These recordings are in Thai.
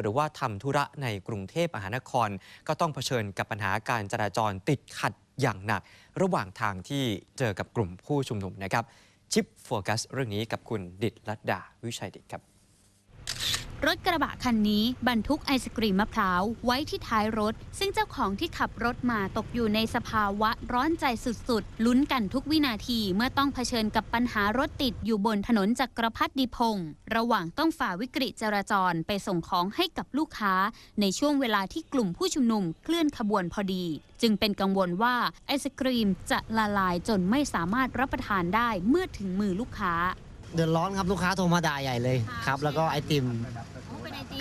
หรือว่าทำธุระในกรุงเทพมหานคร ก็ต้องเผชิญกับปัญหาการจราจรติดขัดอย่างหนัก ระหว่างทางที่เจอกับกลุ่มผู้ชุมนุมนะครับ ชิปโฟกัสเรื่องนี้กับคุณดิดลัดดาวิชัยดิดครับ รถกระบะคันนี้บรรทุกไอศกรีมมะพร้าวไว้ที่ท้ายรถ ซึ่งเจ้าของที่ขับรถมาตกอยู่ในสภาวะร้อนใจสุดๆ ลุ้นกันทุกวินาทีเมื่อต้องเผชิญกับปัญหารถติดอยู่บนถนนจักรพัฒดิพงศ์ระหว่างต้องฝ่าวิกฤตจราจรไปส่งของให้กับลูกค้า ในช่วงเวลาที่กลุ่มผู้ชุมนุมเคลื่อนขบวนพอดี จึงเป็นกังวลว่าไอศกรีมจะละลายจนไม่สามารถรับประทานได้เมื่อถึงมือลูกค้า เดือดร้อนครับลูกค้าโทรมาด่าใหญ่เลยครับ แล้วก็ไอติม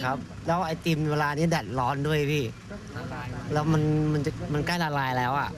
ครับแล้วไอติมเวลานี้แดดร้อนด้วยพี่ แล้วมันมันจะมันใกล้ละลายแล้วอะ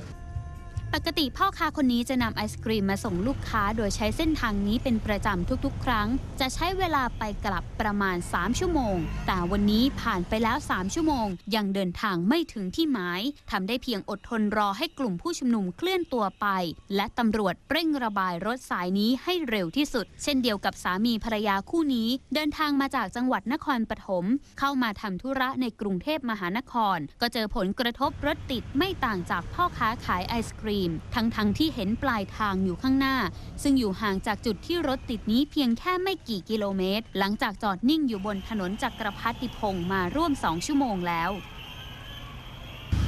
ปกติพ่อค้าคนนี้จะนำไอศกรีมมาส่งลูกค้าโดยใช้เส้นทางนี้เป็นประจำทุกๆ ครั้ง จะใช้เวลาไปกลับประมาณ 3 ชั่วโมง แต่วันนี้ผ่านไปแล้ว 3 ชั่วโมง ยังเดินทางไม่ถึงที่หมายทำได้เพียงอดทนรอให้กลุ่มผู้ชุมนุมเคลื่อนตัวไป และตำรวจเร่งระบายรถสายนี้ให้เร็วที่สุด เช่นเดียวกับสามีภรรยาคู่นี้ เดินทางมาจากจังหวัดนครปฐมเข้ามาทำธุระในกรุงเทพมหานคร ก็เจอผลกระทบรถติดไม่ต่างจากพ่อค้าขายไอศกรีมทั้งๆที่เห็นปลายทางอยู่ข้างหน้า ซึ่งอยู่ห่างจากจุดที่รถติดนี้เพียงแค่ไม่กี่กิโลเมตร หลังจากจอดนิ่งอยู่บนถนนจักรพัฒดิพงศ์มาร่วม2ชั่วโมงแล้ว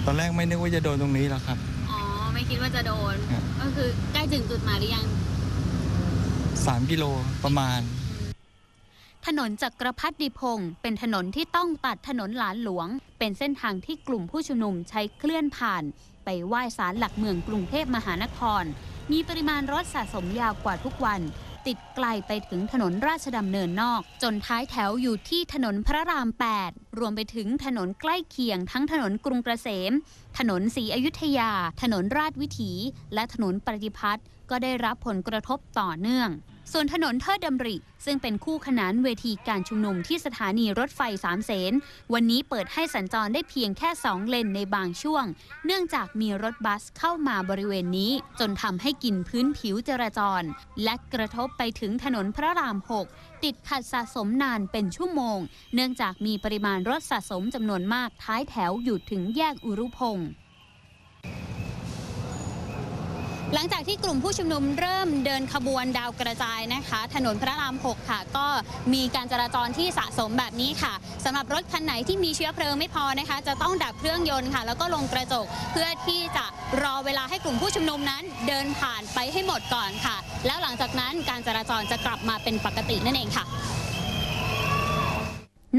ตอนแรกไม่นึกว่าจะโดนตรงนี้หรอกครับ อ๋อ ไม่คิดว่าจะโดน ครับ ก็คือใกล้ถึงจุดหมายหรือยัง3กิโลประมาณ ถนนจักรพัฒดิพงศ์เป็นถนนที่ต้องตัดถนนหลานหลวง เป็นเส้นทางที่กลุ่มผู้ชุมนุมใช้เคลื่อนผ่าน ไปไหว้ศาลหลักเมืองกรุงเทพมหานคร มีปริมาณรถสะสมยาวกว่าทุกวัน ติดไกลไปถึงถนนราชดำเนินนอก จนท้ายแถวอยู่ที่ถนนพระราม 8 รวมไปถึงถนนใกล้เคียงทั้งถนนกรุงเกษม ถนนศรีอยุธยา ถนนราชวิถี และถนนปฏิพัฒน์ก็ได้รับผลกระทบต่อเนื่อง ส่วนถนนเทิดดำริ ซึ่งเป็นคู่ขนานเวทีการชุมนุมที่สถานีรถไฟสามเสน วันนี้เปิดให้สัญจรได้เพียงแค่ 2 เลนในบางช่วง เนื่องจากมีรถบัสเข้ามาบริเวณนี้ จนทำให้กินพื้นผิวจราจร และกระทบไปถึงถนนพระราม 6 ติดขัดสะสมนานเป็นชั่วโมง เนื่องจากมีปริมาณรถสะสมจำนวนมากท้ายแถวอยู่ถึงแยกอุรุพงศ์ หลังจากที่กลุ่มผู้ชุมนุมเริ่มเดินขบวนดาวกระจายนะคะ ถนนพระราม 6 ค่ะ ก็มีการจราจรที่สะสมแบบนี้ค่ะสำหรับรถคันไหนที่มีเชื้อเพลิงไม่พอนะคะ จะต้องดับเครื่องยนต์ค่ะ แล้วก็ลงกระจกเพื่อที่จะรอเวลาให้กลุ่มผู้ชุมนุมนั้น เดินผ่านไปให้หมดก่อนค่ะ แล้วหลังจากนั้นการจราจรจะกลับมาเป็นปกตินั่นเองค่ะ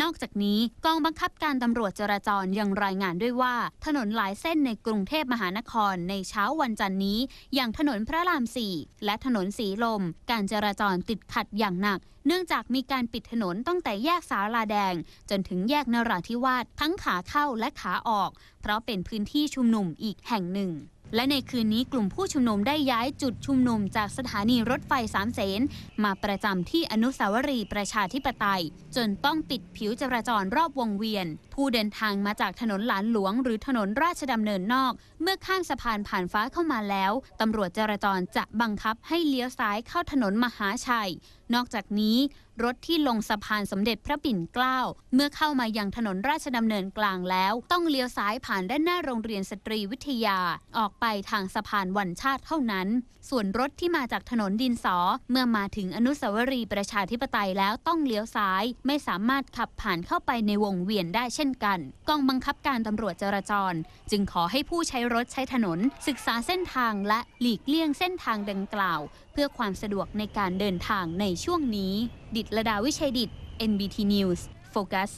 นอกจากนี้กองบังคับการตำรวจจราจรยังรายงานด้วยว่า ถนนหลายเส้นในกรุงเทพมหานครในเช้าวันจันนี้ อย่างถนนพระราม4และถนนสีลม การจราจรติดขัดอย่างหนัก เนื่องจากมีการปิดถนนตั้งแต่แยกสาลาแดง จนถึงแยกนราธิวาสทั้งขาเข้าและขาออก เพราะเป็นพื้นที่ชุมนุมอีกแห่งหนึ่ง และในคืนนี้กลุ่มผู้ชุมนุมได้ย้ายจุดชุมนุมจากสถานีรถไฟสามเสนมาประจำที่อนุสาวรีย์ประชาธิปไตย จนต้องปิดผิวจราจรรอบวงเวียน ผู้เดินทางมาจากถนนหลานหลวง หรือถนนราชดำเนินนอก เมื่อข้ามสะพานผ่านฟ้าเข้ามาแล้วตำรวจจราจรจะบังคับให้เลี้ยวซ้ายเข้าถนนมหาชัย นอกจากนี้รถที่ลงสะพานสมเด็จพระปิ่นเกล้า เมื่อเข้ามายังถนนราชดำเนินกลางแล้ว ต้องเลี้ยวซ้ายผ่านด้านหน้าโรงเรียนสตรีวิทยาออกไปทางสะพานวันชาติเท่านั้น ส่วนรถที่มาจากถนนดินสอ เมื่อมาถึงอนุสาวรีย์ประชาธิปไตยแล้วต้องเลี้ยวซ้าย ไม่สามารถขับผ่านเข้าไปในวงเวียนได้เช่นกัน กองบังคับการตำรวจจราจร จึงขอให้ผู้ใช้รถใช้ถนน ศึกษาเส้นทางและหลีกเลี่ยงเส้นทางดังกล่าว เพื่อความสะดวกในการเดินทางในช่วงนี้ ดิดละดาวิชัยดิต NBT News โฟกัส